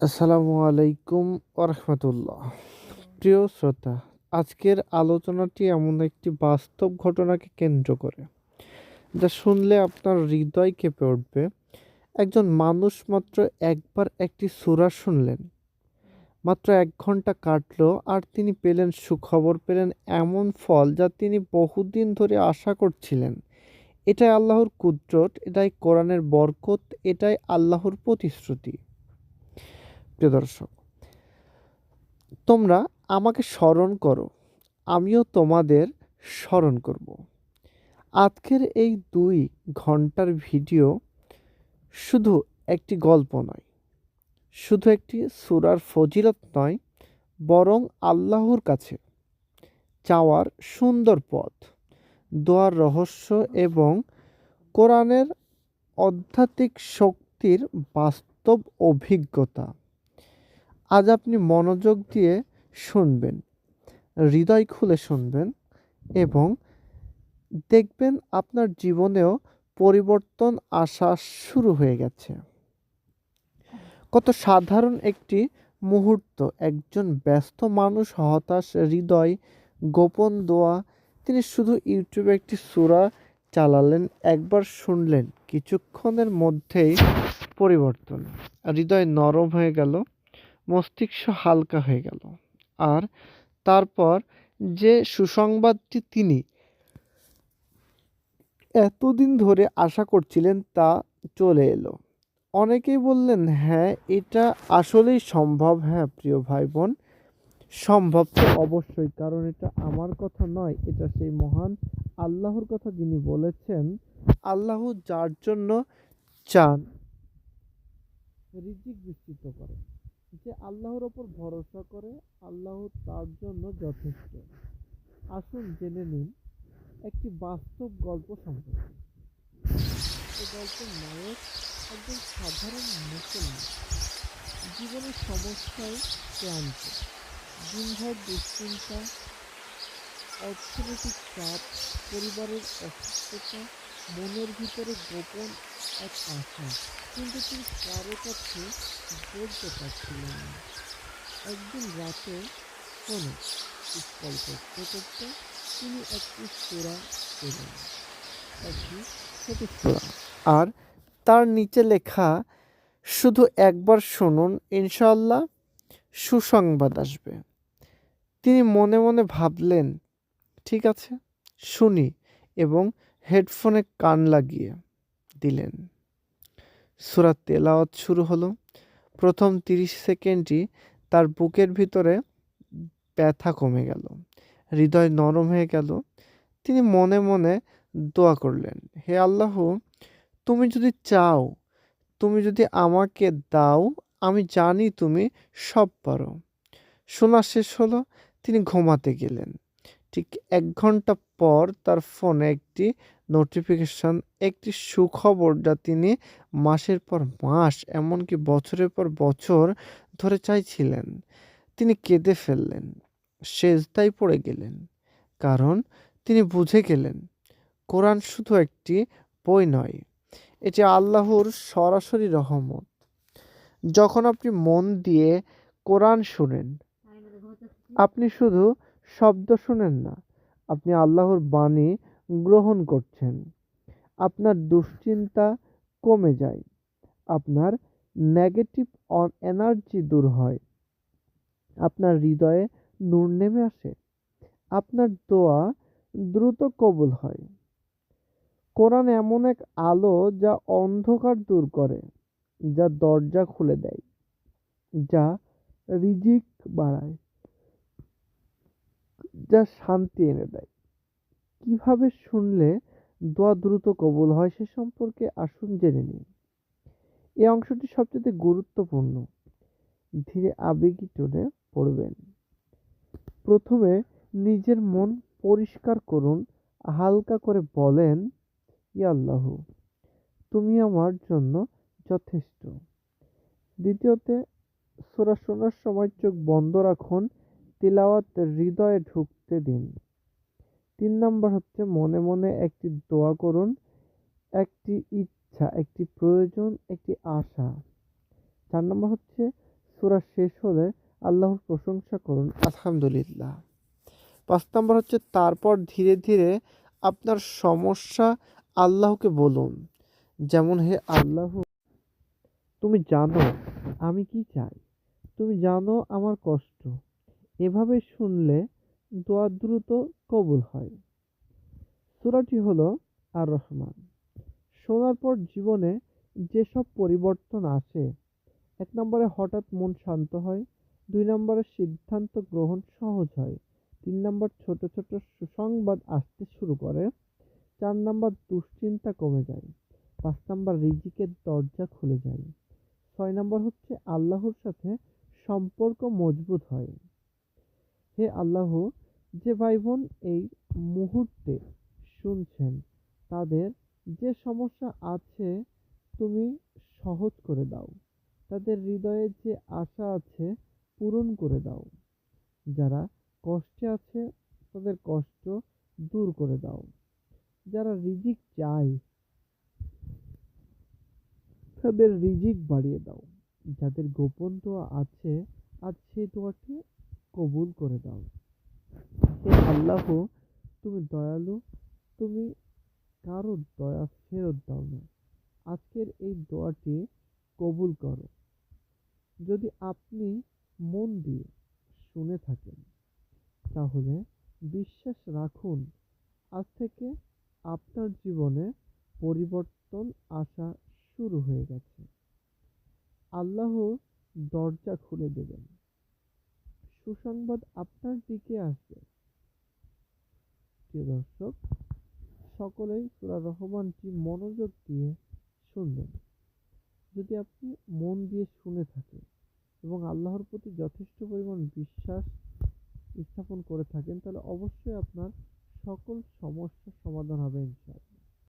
আসসালামু আলাইকুম ওরহমতুল্লাহ প্রিয় শ্রোতা, আজকের আলোচনাটি এমন একটি বাস্তব ঘটনাকে কেন্দ্র করে, যা শুনলে আপনার হৃদয় কেঁপে উঠবে। একজন মানুষ মাত্র একবার একটি সূরা শুনলেন। মাত্র এক ঘণ্টা কাটলো আর তিনি পেলেন সুখবর, পেলেন এমন ফল যা তিনি বহুদিন ধরে আশা করছিলেন। এটাই আল্লাহর কুদরত, এটাই কোরআনের বরকত, এটাই আল্লাহর প্রতিশ্রুতি। প্রিয় দর্শক, তোমরা আমাকে স্মরণ করো, আমিও তোমাদের স্মরণ করব। আজকের এই দুই ঘণ্টার ভিডিও শুধু একটি গল্প নয়, শুধু একটি সুরার ফজিলত নয়, বরং আল্লাহর কাছে চাওয়ার সুন্দর পথ, দোয়ার রহস্য এবং কোরআনের আধ্যাত্মিক শক্তির বাস্তব অভিজ্ঞতা। আজ আপনি মনোযোগ দিয়ে শুনবেন, হৃদয় খুলে শুনবেন এবং দেখবেন আপনার জীবনেও পরিবর্তন আসা শুরু হয়ে গেছে। কত সাধারণ একটি মুহূর্ত, একজন ব্যস্ত মানুষ, হতাশ, হৃদয়, গোপন দোয়া, তিনি শুধু ইউটিউবে একটি সূরা চালালেন, একবার শুনলেন, কিছুক্ষণের মধ্যেই পরিবর্তন। হৃদয় নরম হয়ে গেল। মস্তিষ্ক হালকা হয়ে গেল। আর তারপর যে সুসংবাদটি তিনি এতদিন ধরে আশা করছিলেন তা চলে এলো। অনেকেই বললেন হ্যাঁ এটা আসলেই সম্ভব। হ্যাঁ প্রিয় ভাই বোন সম্ভব তো অবশ্যই, কারণ এটা আমার কথা নয়, এটা সেই মহান আল্লাহর কথা যিনি বলেছেন। আল্লাহ যার জন্য চান, রিজিক বিস্তৃত করেন। যে আল্লাহর ওপর ভরসা করে আল্লাহ তার জন্য যথেষ্ট। আসুন জেনে নিন একটি বাস্তব গল্প সম্পর্কে গল্পের নায়ক একজন সাধারণ মুসলমান। জীবনের সমস্যায় ক্লান্ত, দিনভর দুশ্চিন্তা, অর্থনৈতিক চাপ, পরিবারের অসুস্থতা, মনের ভিতরে গোপন এক আশা কিন্তু তিনি কারও কাছে বলতে পারছিলেন না। একদিন রাতে ফোনে স্কল করতে করতে তিনি একটি সোরা পেলেন। একটি ছোট সোরা আর তার নিচে লেখা, শুধু একবার শুনুন ইনশাল্লাহ সুসংবাদ আসবে। তিনি মনে মনে ভাবলেন, ঠিক আছে, শুনি, এবং হেডফোনে কান লাগিয়ে দিলেন। সুরাত তেলাওয়াত শুরু হলো। প্রথম তিরিশ সেকেন্ডই তার বুকের ভিতরে ব্যথা কমে গেল, হৃদয় নরম হয়ে গেল। তিনি মনে মনে দোয়া করলেন, হে আল্লাহ, তুমি যদি চাও, তুমি যদি আমাকে দাও, আমি জানি তুমি সব পারো। শোনা শেষ হলো, তিনি ঘুমাতে গেলেন। ঠিক এক ঘণ্টা পর তার ফোনে একটি নোটিফিকেশন একটি সুখবর যা তিনি মাসের পর মাস, এমনকি বছরের পর বছর ধরে চাইছিলেন। তিনি কেঁদে ফেললেন সেজদাই পড়ে গেলেন, কারণ তিনি বুঝে গেলেন, কোরআন শুধু একটি বই নয়, এটি আল্লাহর সরাসরি রহমত। যখন আপনি মন দিয়ে কোরআন শুনেন, আপনি শুধু শব্দ শুনেন না, আপনি আল্লাহর বাণী গ্রহণ করছেন। আপনার দুশ্চিন্তা কমে যায়। আপনার নেগেটিভ এনার্জি দূর হয়। আপনার হৃদয়ে নূর নেমে আসে। আপনার দোয়া দ্রুত কবুল হয়। কোরআন এমন এক আলো যা অন্ধকার দূর করে, যা দরজা খুলে দেয়, যা রিজিক বাড়ায়, যা শান্তি এনে দেয়। কীভাবে শুনলে দোয়া দ্রুত কবুল হয় সে সম্পর্কে আসুন জেনে নিন এই অংশটি সবচেয়ে গুরুত্বপূর্ণ। ধীরে আবেগী টোনে পড়বেন। প্রথমে নিজের মন পরিষ্কার করুন, হালকা করে বলেন, ইয়া আল্লাহ, তুমি আমার জন্য যথেষ্ট। দ্বিতীয়তে, সোরা শোনার সময় চোখ বন্ধ রাখুন, তিলাওয়াত হৃদয়ে ঢুকতে দিন। তিন নম্বর হচ্ছে মনে মনে একটি দোয়া করুন, একটি ইচ্ছা, একটি প্রয়োজন, একটি আশা। চার নম্বর হচ্ছে সূরা শেষ হলে আল্লাহর প্রশংসা করুন, আলহামদুলিল্লাহ। পাঁচ নম্বর হচ্ছে তারপর ধীরে ধীরে আপনার সমস্যা আল্লাহকে বলুন, যেমন, হে আল্লাহ, তুমি জানো আমি কি চাই? তুমি জানো আমার কষ্ট। এভাবে শুনলে দোয়া দ্রুত কবুল হয়। সূরাটি হল আর রহমান শোনার পর জীবনে যেসব পরিবর্তন আসে, এক নম্বরে হঠাৎ মন শান্ত হয়, দুই নম্বরে সিদ্ধান্ত গ্রহণ সহজ হয়, তিন নম্বর ছোট ছোট সুসংবাদ আসতে শুরু করে, চার নম্বর দুশ্চিন্তা কমে যায়, পাঁচ নম্বর রিজিকের দরজা খুলে যায়, ছয় নম্বর হচ্ছে আল্লাহর সাথে সম্পর্ক মজবুত হয়। হে আল্লাহ যে ভাই বোন এই মুহূর্তে শুনছেন, তাদের যে সমস্যা আছে তুমি সহজ করে দাও। তাদের হৃদয়ে যে আশা আছে পূরণ করে দাও। যারা কষ্টে আছে, তাদের কষ্ট দূর করে দাও। যারা রিজিক চায়, তাদের রিজিক বাড়িয়ে দাও। যাদের গোপন দোয়া আছে, আজ সেই দোয়াটি কবুল করে দাও। হে আল্লাহ, তুমি দয়ালু, তুমি কারও দয়া ফেরত দাও না। আজকের এই দোয়াটি কবুল করো। যদি আপনি মন দিয়ে শুনে থাকেন, তাহলে বিশ্বাস রাখুন, আজ থেকে আপনার জীবনে পরিবর্তন আসা শুরু হয়ে গেছে। আল্লাহ দরজা খুলে দেবেন। সুসংবাদ আপনার দিকে আসবে। প্রিয় দর্শক, সকলেই সূরা রহমানটি মনোযোগ দিয়ে শুনবেন। যদি আপনি মন দিয়ে শুনে থাকেন এবং আল্লাহর প্রতি যথেষ্ট পরিমাণ বিশ্বাস স্থাপন করে থাকেন, তাহলে অবশ্যই আপনার সকল সমস্যার সমাধান হবে ইনশাআল্লাহ।